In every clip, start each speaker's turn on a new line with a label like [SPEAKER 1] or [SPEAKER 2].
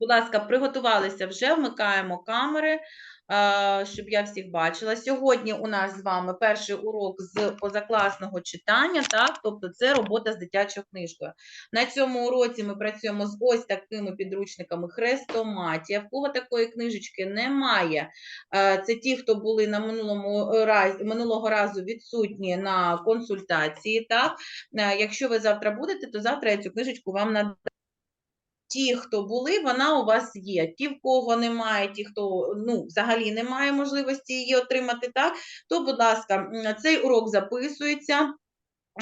[SPEAKER 1] Будь ласка, приготувалися вже, вмикаємо камери, щоб я всіх бачила. Сьогодні у нас з вами перший урок з позакласного читання, так? Тобто це робота з дитячою книжкою. На цьому уроці ми працюємо з ось такими підручниками Хрестоматія. В кого такої книжечки немає, це ті, хто були на минулому разі, минулого разу відсутні на консультації, так? Якщо ви завтра будете, то завтра я цю книжечку вам надам. Ті, хто були, вона у вас є. Ті, в кого немає, ті, хто ну, взагалі не має можливості її отримати, так, то, будь ласка, цей урок записується.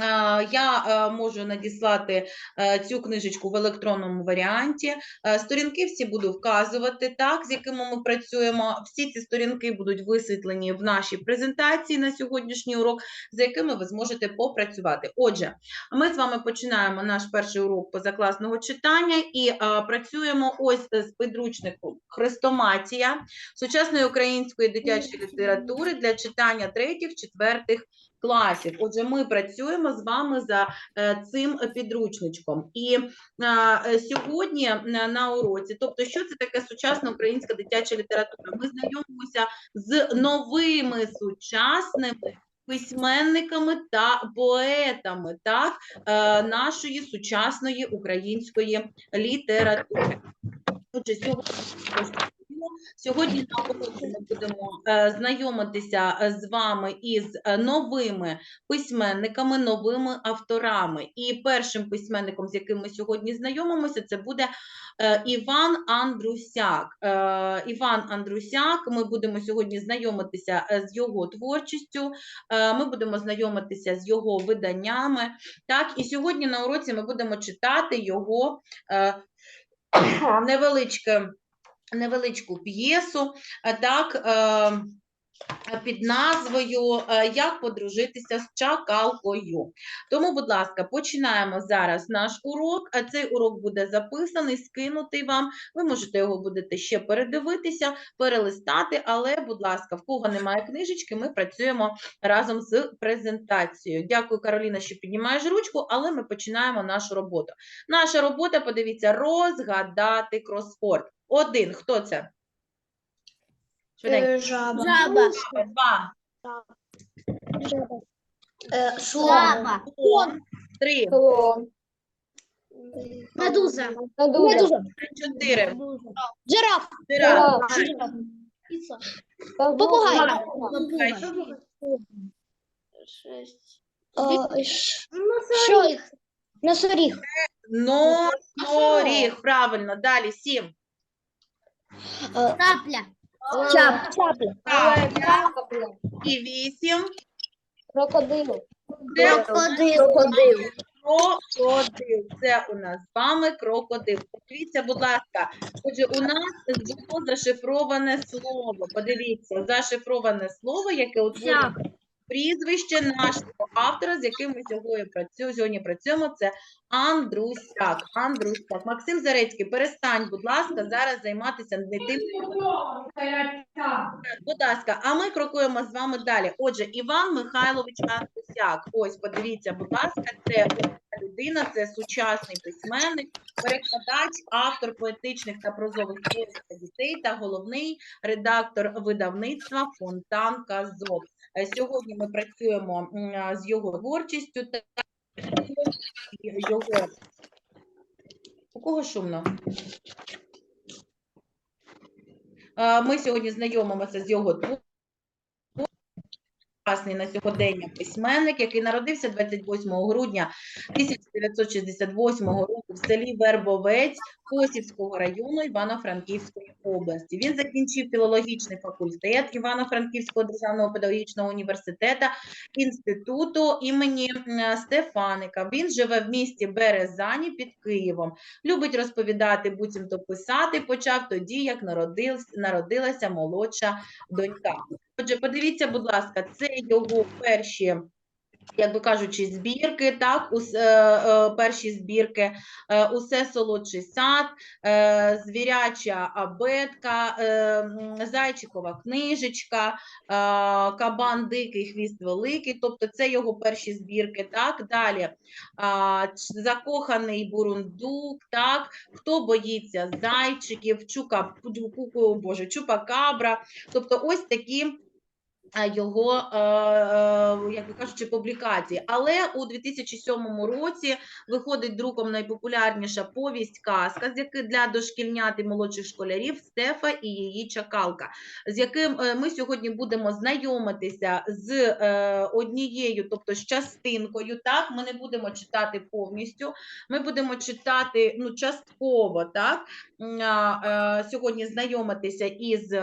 [SPEAKER 1] Е, Я е, можу надіслати е, цю книжечку в електронному варіанті. Сторінки всі буду вказувати, так, з якими ми працюємо. Всі ці сторінки будуть висвітлені в нашій презентації на сьогоднішній урок, за якими ви зможете попрацювати. Отже, ми з вами починаємо наш перший урок позакласного читання і працюємо ось з підручником Хрестоматія сучасної української дитячої літератури для читання третіх, четвертих класів. Отже, ми працюємо з вами за е, цим підручничком. І е, е, сьогодні на, на уроці, тобто, що це таке сучасна українська дитяча література? Ми знайомимося з новими сучасними. Письменниками та поетами так, е, нашої сучасної української літератури. Отже, сьогодні Сьогодні ми будемо е, знайомитися е, з вами із е, новими письменниками, новими авторами. І першим письменником, з яким ми сьогодні знайомимося, це буде Іван Андрусяк. Іван Андрусяк. Ми будемо сьогодні знайомитися з його творчістю. Ми будемо знайомитися з його виданнями. Так, і сьогодні на уроці ми будемо читати його невеличке невеличку п'єсу, е, так, е, під назвою е, Як подружитися з чакалкою. Тому, будь ласка, починаємо зараз наш урок. Цей урок буде записаний, скинутий вам. Ви можете його будете ще передивитися, перелистати, але, будь ласка, в кого немає книжечки, ми працюємо разом з презентацією. Дякую, Кароліна, що піднімаєш ручку, але ми починаємо нашу роботу. Наша робота, подивіться, розгадати кросфорд. Один. Хто це? Швиденько.
[SPEAKER 2] Е, Жаба.
[SPEAKER 3] Жаба.
[SPEAKER 1] Два,
[SPEAKER 2] Е, Слава.
[SPEAKER 3] Жаба.
[SPEAKER 1] три,
[SPEAKER 3] Медуза.
[SPEAKER 2] Медуза.
[SPEAKER 1] чотири.
[SPEAKER 2] Жираф.
[SPEAKER 1] Жираф.
[SPEAKER 2] Попугай. Е, ш- Що їх? Носоріг.
[SPEAKER 1] Носоріг. Правильно. Далі. Сім.
[SPEAKER 2] Е,
[SPEAKER 3] Капля.
[SPEAKER 2] Чап. Чапля.
[SPEAKER 1] І вісім.
[SPEAKER 2] Крокодил.
[SPEAKER 1] Це
[SPEAKER 3] Крокодил.
[SPEAKER 1] крокодил. Це у нас з вами крокодил. Подивіться, будь ласка. Отже, у нас було зашифроване слово. Подивіться, зашифроване слово, яке утворює. Прізвище нашого автора, з яким ми сьогодні працюємо, сьогодні працюємо, це Андрусяк. Андрусяк. Максим Зарецький, перестань, будь ласка, зараз займатися не тим. Будь ласка, а ми крокуємо з вами далі. Отже, Іван Михайлович Андрусяк. Ось, подивіться, будь ласка, це людина, це сучасний письменник, перекладач, автор поетичних та прозових творів для дітей та головний редактор видавництва Фонтан Казок. Е, Сьогодні ми працюємо з його творчістю та його. У кого шумно? Ми сьогодні знайомимося з його творчістю. Класний на сьогодення письменник, який народився 28 грудня 1968 року в селі Вербовець Косівського району Івано-Франківської області. Він закінчив філологічний факультет Івано-Франківського державного педагогічного університету інституту імені Стефаника. Він живе в місті Березані під Києвом. Любить розповідати, буцімто писати. Почав тоді, як народилась, народилася молодша донька. Отже, подивіться, будь ласка, це його перші як би кажучи, збірки, так, ус, е, е, перші збірки, е, усе солодший сад, звіряча абетка, зайчикова книжечка, кабан дикий, хвіст великий, тобто це його перші збірки, так, далі закоханий бурундук, так, хто боїться зайчиків, чука, боже, чупакабра, тобто ось такі його, е, е, як би кажучи, публікації. Але у 2007 році виходить друком найпопулярніша повість казка, для дошкільнят і молодших школярів Стефа і її чакалка, з яким е, ми сьогодні будемо знайомитися з однією, тобто з частинкою. Так, ми не будемо читати повністю, ми будемо читати ну, частково, так. Сьогодні знайомитися із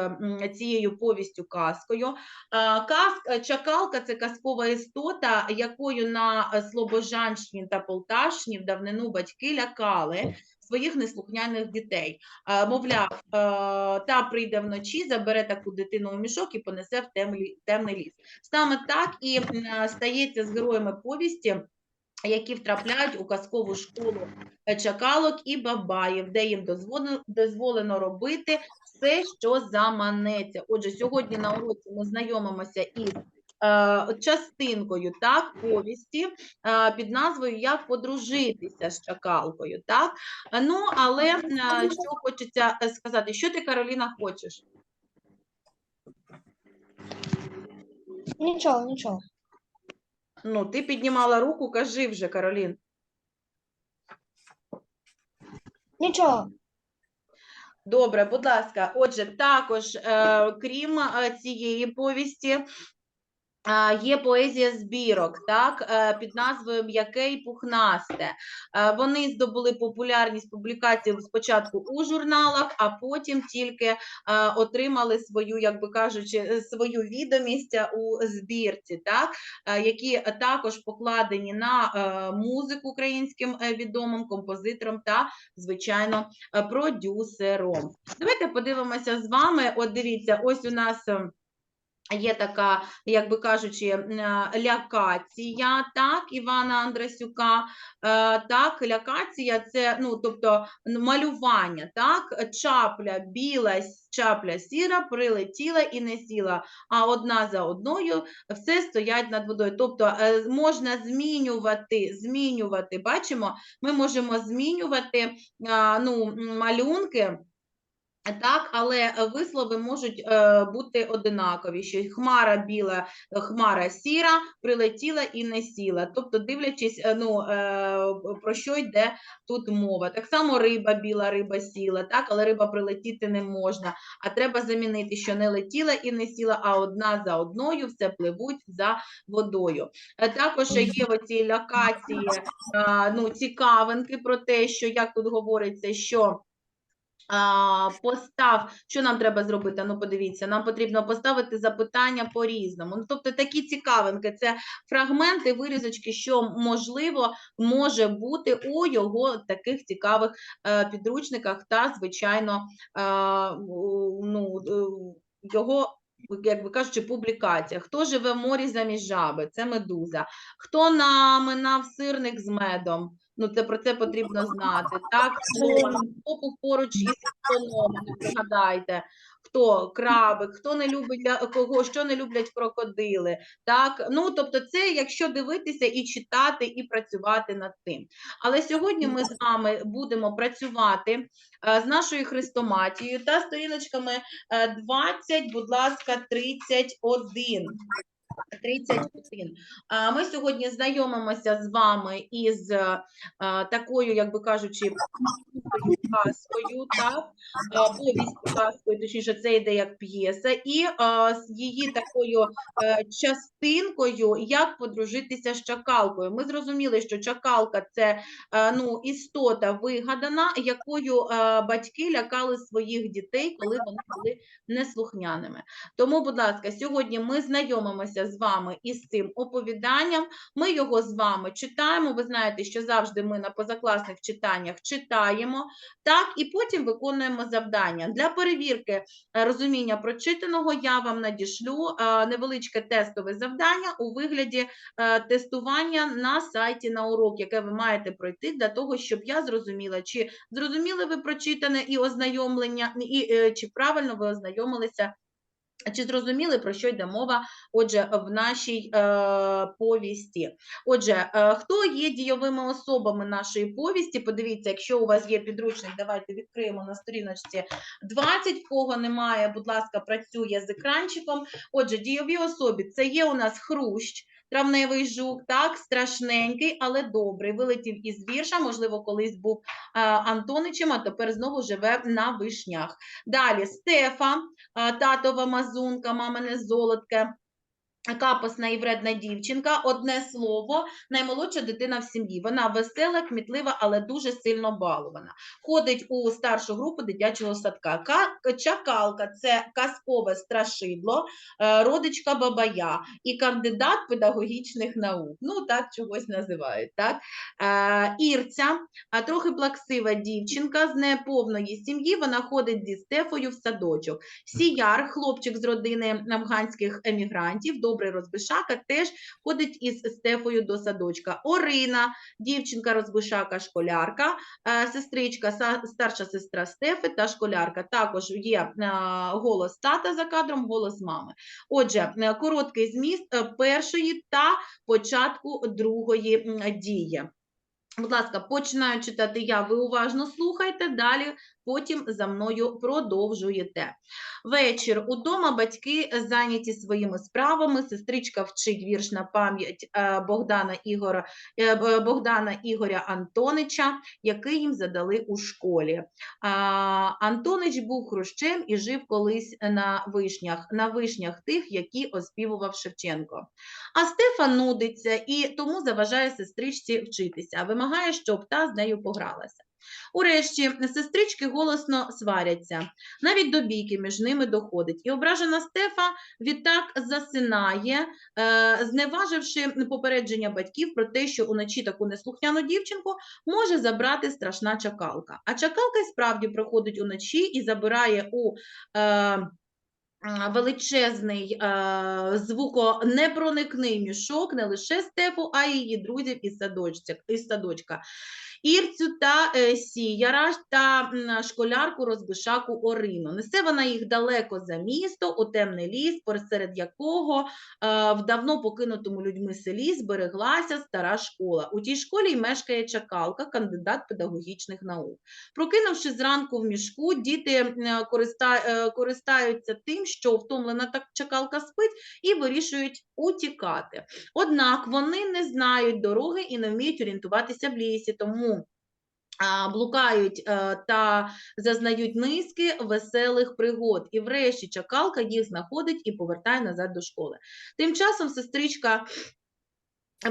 [SPEAKER 1] цією повістю казкою. А, Казка, чакалка це казкова істота, якою на е, Слобожанщині та Полтавщині в давнину батьки лякали своїх неслухняних дітей. Мовляв, е, та прийде вночі, забере таку дитину у мішок і понесе в темний ліс. Саме так і е, стається з героями повісті. Які втрапляють у казкову школу е, чакалок і бабаїв, де їм дозволено робити все, що заманеться. Отже, сьогодні на уроці ми знайомимося із е, частинкою так, повісті е, під назвою Як подружитися з чакалкою. Так? Ну, але е, що хочеться сказати, що ти, Кароліна, хочеш?
[SPEAKER 2] Нічого, нічого.
[SPEAKER 1] Ну, ти піднімала руку, кажи вже, Каролін.
[SPEAKER 2] Нічого.
[SPEAKER 1] Добре, будь ласка. Отже, також, е, крім е, цієї повісті, є поезія збірок, так, е, під назвою М'яке і пухнасте. Е, вони здобули популярність публікацій спочатку у журналах, а потім тільки е, отримали свою, як би кажучи, свою відомість у збірці, так, які також покладені на музику українським відомим композитором та, звичайно, продюсером. Давайте подивимося з вами. От дивіться, ось у нас. Є така, як би кажучи, е, лякація, так, Івана Андрасюка. Е, Так, лякація це, ну, тобто малювання, так, чапля біла, чапля сіра, прилетіла і не сіла, а одна за одною все стоять над водою. Тобто е, можна змінювати, змінювати, бачимо, ми можемо змінювати ну, малюнки. Так, але вислови можуть е, бути одинакові, що хмара біла, е, хмара сіра, прилетіла і не сіла. Тобто, дивлячись, е, ну, про що йде тут мова. Так само риба біла, риба сіла, так, але риба прилетіти не можна. А треба замінити, що не летіла і не сіла, а одна за одною все пливуть за водою. Також є оці локації, е, ну, цікавинки про те, що як тут говориться, що. Постав, що нам треба зробити? Ну, подивіться, нам потрібно поставити запитання по-різному. Ну, тобто такі цікавинки, це фрагменти, вирізочки, що можливо може бути у його таких цікавих е, підручниках та, звичайно, е, ну, е, його. Як би кажучи, публікація. Хто живе в морі замість жаби? Це медуза. Хто наминав сирник з медом? Ну, це про це потрібно знати. Так, хто поруч із слоном, ну, пригадайте, хто краби, хто не любить кого, що не люблять крокодили. Так, ну тобто, це якщо дивитися і читати, і працювати над тим. Але сьогодні ми з вами будемо працювати е, з нашою хрестоматією та сторіночками е, 20, будь ласка, 31. 31. А, Ми сьогодні знайомимося з вами із е, такою, як би кажучи, казкою, так, е, повістю казкою, точніше, це йде як п'єса, і е, з її такою е, частинкою, як подружитися з чакалкою. Ми зрозуміли, що чакалка це е, ну, істота вигадана, якою е, батьки лякали своїх дітей, коли вони були неслухняними. Тому, будь ласка, сьогодні ми знайомимося з вами із цим оповіданням. Ми його з вами читаємо. Ви знаєте, що завжди ми на позакласних читаннях читаємо так, і потім виконуємо завдання. Для перевірки е, розуміння прочитаного я вам надішлю е, невеличке тестове завдання у вигляді е, тестування на сайті на урок, яке ви маєте пройти для того, щоб я зрозуміла, чи зрозуміли ви прочитане і ознайомлення, і чи правильно ви ознайомилися. Чи зрозуміли, про що йде мова, отже, в нашій е, повісті? Отже, е, хто є дійовими особами нашої повісті? Подивіться, якщо у вас є підручник, давайте відкриємо на сторіночці 20. В кого немає, будь ласка, працює з екранчиком. Отже, дійові особи це є у нас хрущ, травневий жук, так, страшненький, але добрий. Вилетів із вірша, можливо, колись був е, Антоничем, а тепер знову живе на вишнях. Далі Стефа, а, татова мазунка, мамине золотке. Капосна і вредна дівчинка, одне слово, наймолодша дитина в сім'ї. Вона весела, кмітлива, але дуже сильно балована. Ходить у старшу групу дитячого садка. Чакалка це казкове страшидло, е, родичка бабая і кандидат педагогічних наук. Ну, так чогось називають. Так? Е, Ірця, а трохи плаксива дівчинка з неповної сім'ї. Вона ходить зі Стефою в садочок. Сіяр, хлопчик з родини афганських емігрантів, добрий розбишака, теж ходить із Стефою до садочка. Орина, дівчинка розбишака, школярка, е, сестричка, старша сестра Стефи та школярка. Також є е, голос тата за кадром, голос мами. Отже, е, короткий зміст першої та початку другої дії. Будь ласка, починаю читати я, ви уважно слухайте, далі потім за мною продовжуєте. Вечір. Удома батьки зайняті своїми справами. Сестричка вчить вірш на пам'ять е, Богдана е, Богдана Ігоря Антонича, який їм задали у школі. Антонич був хрущем і жив колись на вишнях, на вишнях тих, які оспівував Шевченко. А Стефа нудиться і тому заважає сестричці вчитися, вимагає, щоб та з нею погралася. Урешті сестрички голосно сваряться, навіть до бійки між ними доходить. І ображена Стефа відтак засинає, е, зневаживши попередження батьків про те, що уночі таку неслухняну дівчинку може забрати страшна чакалка. А чакалка й справді приходить уночі і забирає у е, величезний е, звуконепроникний мішок не лише Стефу, а й її друзів із садочка. Ірцю та е, сіяра та школярку розбишаку Орину. Несе вона їх далеко за місто, у темний ліс, посеред якого е, в давно покинутому людьми селі збереглася стара школа. У тій школі й мешкає чакалка, кандидат педагогічних наук. Прокинувши зранку в мішку, діти е, користа, користаються тим, що втомлена так чакалка спить, і вирішують утікати. Однак вони не знають дороги і не вміють орієнтуватися в лісі, тому блукають е, та зазнають низки веселих пригод. І врешті чакалка їх знаходить і повертає назад до школи. Тим часом сестричка.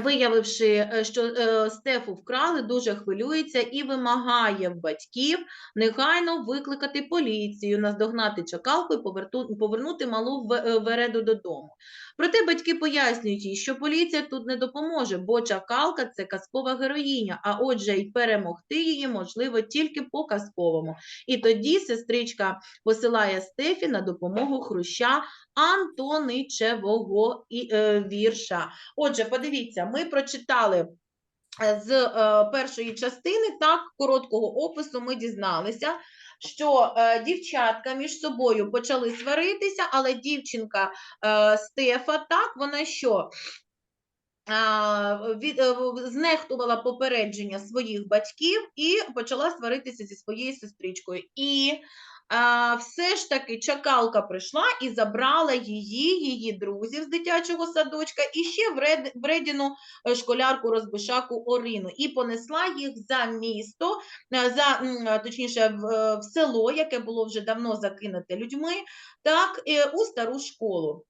[SPEAKER 1] Виявивши, е, що е, Стефу вкрали, дуже хвилюється і вимагає в батьків негайно викликати поліцію, наздогнати чакалку і повернути малу Вереду додому. Проте батьки пояснюють їй, що поліція тут не допоможе, бо чакалка це казкова героїня, а отже, й перемогти її можливо тільки по казковому. І тоді сестричка посилає Стефі на допомогу хруща Антоничевого е, вірша. Отже, подивіться, ми прочитали. З е, першої частини так короткого опису ми дізналися, що е, дівчатка між собою почали сваритися, але дівчинка е, Стефа, так вона що? знехтувала попередження своїх батьків і почала сваритися зі своєю сестричкою. І все ж таки чакалка прийшла і забрала її, її друзів з дитячого садочка, і ще вред, вредіну е, школярку розбишаку Орину, і понесла їх за місто, е, за е, точніше, в, село, яке було вже давно закинуте людьми, так, у стару школу.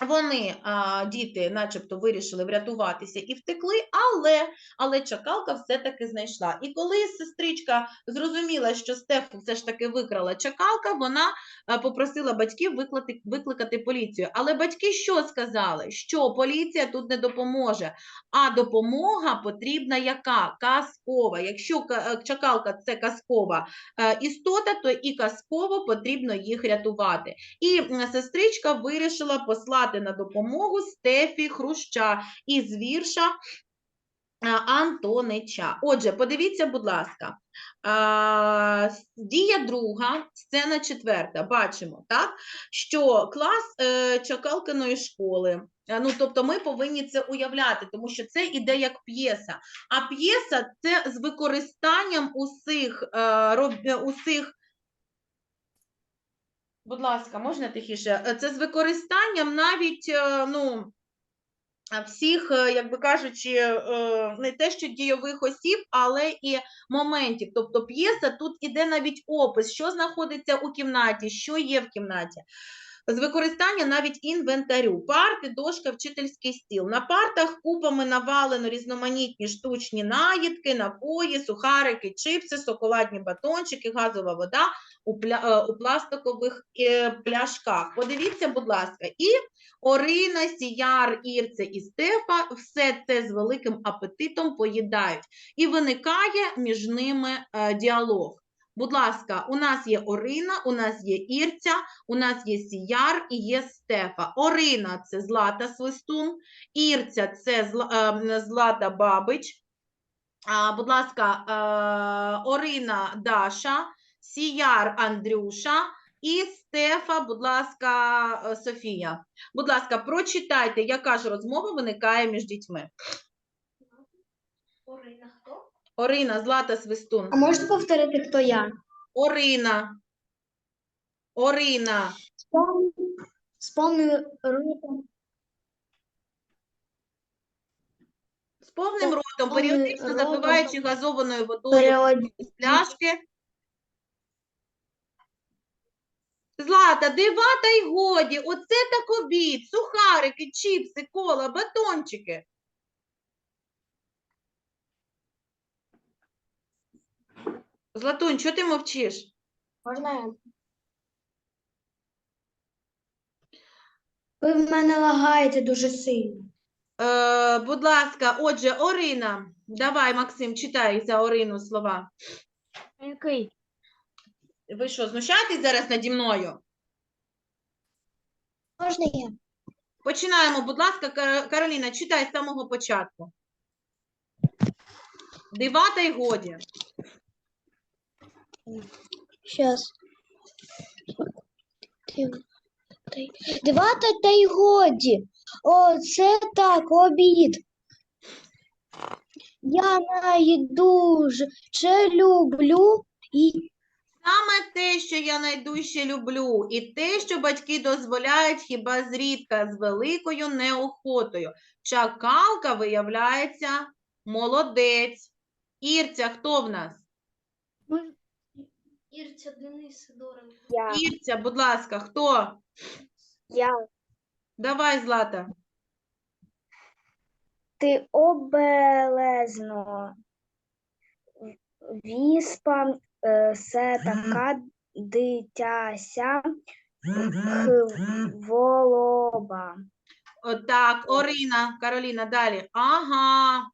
[SPEAKER 1] Вони, а, діти, начебто, вирішили врятуватися і втекли, але, але чакалка все-таки знайшла. І коли сестричка зрозуміла, що Стефу все ж таки викрала чакалка, вона попросила батьків викликати, викликати поліцію. Але батьки що сказали? Що поліція тут не допоможе, а допомога потрібна яка? Казкова. Якщо е, чакалка це казкова е, істота, то і казково потрібно їх рятувати. І сестричка вирішила послати на допомогу Стефі Хруща із вірша Антонича. Отже, подивіться, будь ласка. Дія друга, сцена четверта. Бачимо, так, що клас е, Чакалкиної школи. е, Ну, тобто ми повинні це уявляти, тому що це іде як п'єса. А п'єса це з використанням усіх, е, е, усіх Будь ласка, можна тихіше? Е, Це з використанням навіть, е, ну, всіх, е, як би кажучи, не те, що дійових осіб, але і моментів. Тобто п'єса тут іде навіть опис, що знаходиться у кімнаті, що є в кімнаті. З використання навіть інвентарю, парти, дошка, вчительський стіл. На партах купами навалено різноманітні штучні наїдки, напої, сухарики, чипси, шоколадні батончики, газова вода у, пля... е, у пластикових е, пляшках. Подивіться, будь ласка, і Орина, Сіяр, Ірце і Стефа все це з великим апетитом поїдають. І виникає між ними е, діалог. Будь ласка, у нас є Орина, у нас є Ірця, у нас є Сіяр і є Стефа. Орина це Злата Свистун, Ірця це е, Злата Бабич. Будь ласка, е, Орина Даша, Сіяр Андрюша і Стефа, будь ласка, е, Софія. Будь ласка, прочитайте, яка ж розмова виникає між дітьми.
[SPEAKER 2] Орина?
[SPEAKER 1] Орина, Злата Свистун.
[SPEAKER 2] А можете повторити, хто я?
[SPEAKER 1] Орина. Орина.
[SPEAKER 2] З повним ротом.
[SPEAKER 1] З повним ротом, періодично
[SPEAKER 2] ротом.
[SPEAKER 1] запиваючи газованою водою
[SPEAKER 2] Період...
[SPEAKER 1] з пляшки. Злата, дива та й годі, оце так обід, сухарики, чіпси, кола, батончики. Златунь, що ти мовчиш?
[SPEAKER 2] Можна я? Ви в мене лагаєте дуже сильно.
[SPEAKER 1] Е, будь ласка, отже, Орина. Давай, Максим, читай за Орину слова.
[SPEAKER 2] Який?
[SPEAKER 1] Ви що, знущаєтесь зараз наді мною?
[SPEAKER 2] Можна я?
[SPEAKER 1] Починаємо, будь ласка, Кар- Кароліна, читай з самого початку. Дива та й годі.
[SPEAKER 2] Та й годі. О, це так, обід. Я найдуже люблю і
[SPEAKER 1] Саме те, що я найдужче люблю, і те, що батьки дозволяють хіба зрідка з великою неохотою. Чакалка, виявляється, молодець. Ірця, хто в нас?
[SPEAKER 2] Ірця Денис Сидоренко.
[SPEAKER 3] Я,
[SPEAKER 1] Ірця, будь ласка, хто?
[SPEAKER 3] я,
[SPEAKER 1] Давай, Злата.
[SPEAKER 3] ти обелезно. Віспа, е, се така дитяся хволоба.
[SPEAKER 1] Отак, Орина, Кароліна, далі. Ага.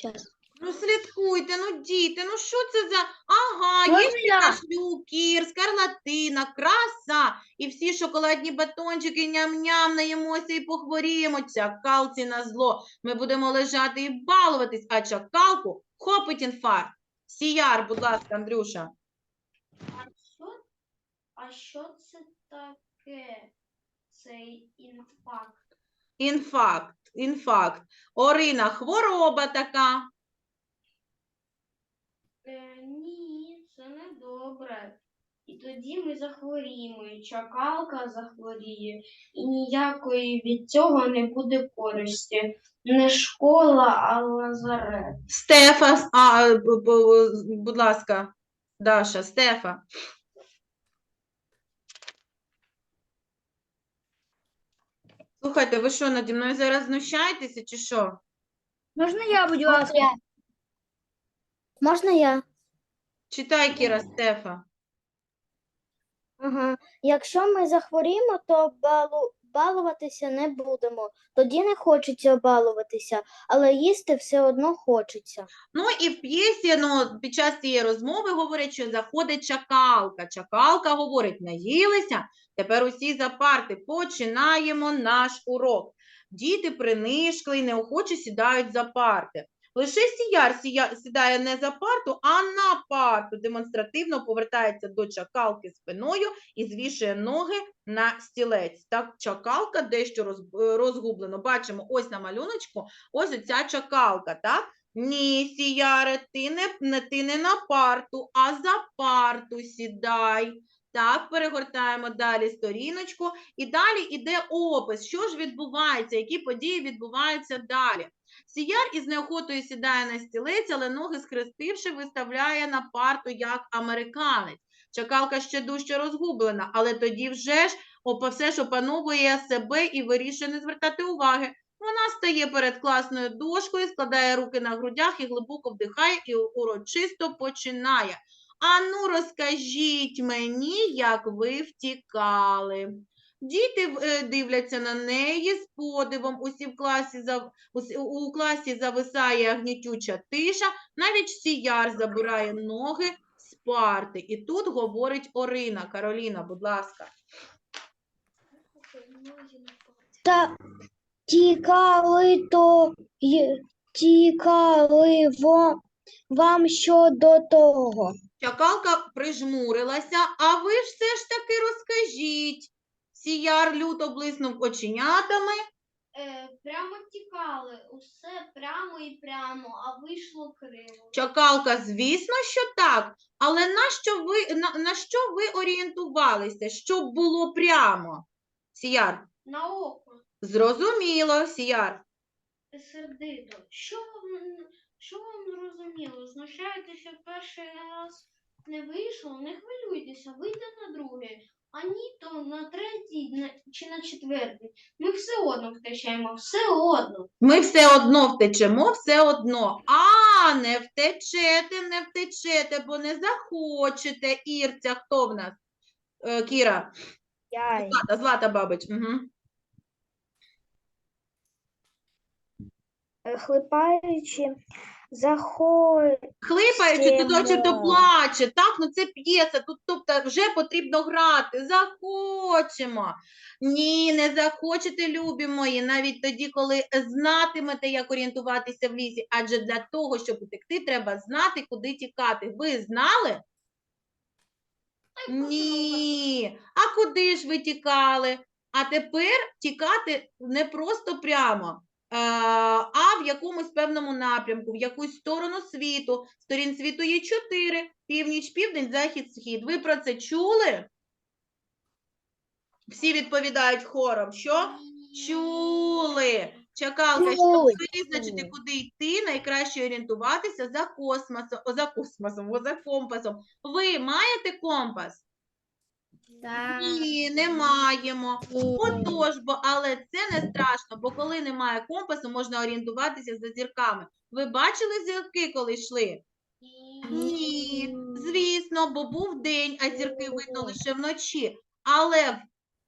[SPEAKER 2] Щас.
[SPEAKER 1] Ну, слідкуйте, ну, діти, ну що це за. Ага, є кашлюк, кір, скарлатина, краса, і всі шоколадні батончики ням-ням, наїмося і похворіємо. Чакалці на зло. Ми будемо лежати і балуватись, а чакалку хопить інфаркт. Сіяр, будь ласка, Андрюша.
[SPEAKER 2] А що, а що це таке? Цей інфакт?
[SPEAKER 1] Інфакт, інфакт. Орина, хвороба така.
[SPEAKER 2] Е, ні, це не добре. І тоді ми захворіємо, і чакалка захворіє, і ніякої від цього не буде користі. Не школа, а лазарет.
[SPEAKER 1] Стефа, а, б- б- будь ласка, Даша, Стефа. Слухайте, ви що, наді мною зараз знущаєтеся чи що?
[SPEAKER 3] Можна я, будь ласка?
[SPEAKER 4] Можна я?
[SPEAKER 1] Читай, Кіра Стефа.
[SPEAKER 4] Ага. Якщо ми захворіємо, то балу... балуватися не будемо. Тоді не хочеться балуватися, але їсти все одно хочеться.
[SPEAKER 1] Ну і в п'єсі, ну, під час цієї розмови говорять, що заходить чакалка. Чакалка говорить, наїлися, тепер усі за парти. Починаємо наш урок. Діти принишкли і неохоче сідають за парти. Лише сіяр сія- сідає не за парту, а на парту. Демонстративно повертається до чакалки спиною і звішує ноги на стілець. Так, чакалка дещо розгублено. Бачимо ось на малюночку, ось оця чакалка, так? Ні, Сіяре, ти не, ти не на парту, а за парту сідай. Так, перегортаємо далі сторіночку. І далі йде опис, що ж відбувається, які події відбуваються далі. Сіяр із неохотою сідає на стілець, але ноги схрестивши, виставляє на парту як американець. Чакалка ще дужче розгублена, але тоді вже ж опа, все ж опановує себе і вирішує не звертати уваги. Вона стає перед класною дошкою, складає руки на грудях і глибоко вдихає і урочисто починає. Ану, розкажіть мені, як ви втікали. Діти е, дивляться на неї з подивом. Усі в класі зав... у класі зависає гнітюча тиша. Навіть сіяр забирає ноги з парти. І тут говорить Орина. Кароліна, будь ласка.
[SPEAKER 4] Та тікали то тікали вам що до того.
[SPEAKER 1] Чакалка прижмурилася, а ви ж все ж таки розкажіть. Сіяр люто блиснув оченятами.
[SPEAKER 2] Е, прямо тікали, усе прямо і прямо, а вийшло криво.
[SPEAKER 1] Чакалка, звісно, що так. Але на що ви, на, на що ви орієнтувалися, щоб було прямо? Сіяр,
[SPEAKER 2] На око,
[SPEAKER 1] зрозуміло, Сіяр.
[SPEAKER 2] сердито. Що вам, що вам зрозуміло? Знущаєтеся перший раз не вийшло, не хвилюйтеся, вийде на другий. А ні, то на третій на, чи на четвертий. Ми все одно втечемо, все одно.
[SPEAKER 1] Ми все одно втечемо, все одно. А, не втечете, не втечете, бо не захочете. Ірця, хто в нас? Е, Кіра,
[SPEAKER 3] Я.
[SPEAKER 1] Злата, Злата Бабич. Угу.
[SPEAKER 3] Хлипаючи, захо...
[SPEAKER 1] Хлипаючи, то
[SPEAKER 3] Хочемо.
[SPEAKER 1] плаче. Так, ну це п'єса. Тут тобто вже потрібно грати. Захочемо. Ні, не захочете, любі мої, навіть тоді, коли знатимете, як орієнтуватися в лісі. Адже для того, щоб утекти, треба знати, куди тікати. Ви знали? Ні. А куди ж ви тікали? А тепер тікати не просто прямо, а в якомусь певному напрямку, в якусь сторону світу. Сторін світу є чотири: північ, південь, захід, схід. Ви про це чули? Всі відповідають хором. Що? Чули. Чакалка, щоб визначити, куди йти, найкраще орієнтуватися за космосом, о, за космосом, о, за компасом. Ви маєте компас? Ні, не маємо. Отож, бо але це не страшно, бо коли немає компасу, можна орієнтуватися за зірками. Ви бачили зірки, коли йшли? Ні, звісно, бо був день, а зірки видно лише вночі. Але в-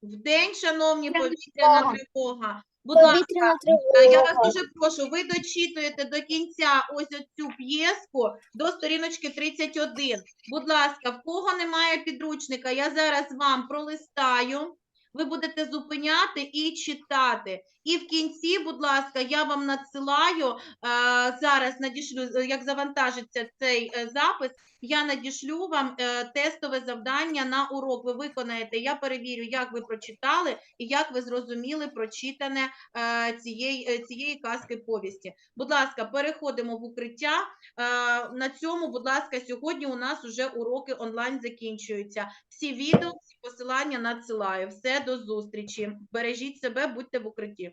[SPEAKER 1] вдень, шановні, повітряна тривога. Будь ласка, Е, Я вас дуже прошу, ви дочитуєте до кінця ось цю п'єску до сторіночки 31. Будь ласка, в кого немає підручника, я зараз вам пролистаю. Ви будете зупиняти і читати. І в кінці, будь ласка, я вам надсилаю е, зараз надішлю, е, як завантажиться цей е, запис, я надішлю вам тестове завдання на урок. Ви виконаєте. Я перевірю, як ви прочитали і як ви зрозуміли прочитане цієї, цієї казки повісті. Будь ласка, переходимо в укриття. На цьому, будь ласка, сьогодні у нас вже уроки онлайн закінчуються. Всі відео, всі посилання надсилаю. Все до зустрічі. Бережіть себе, будьте в укритті.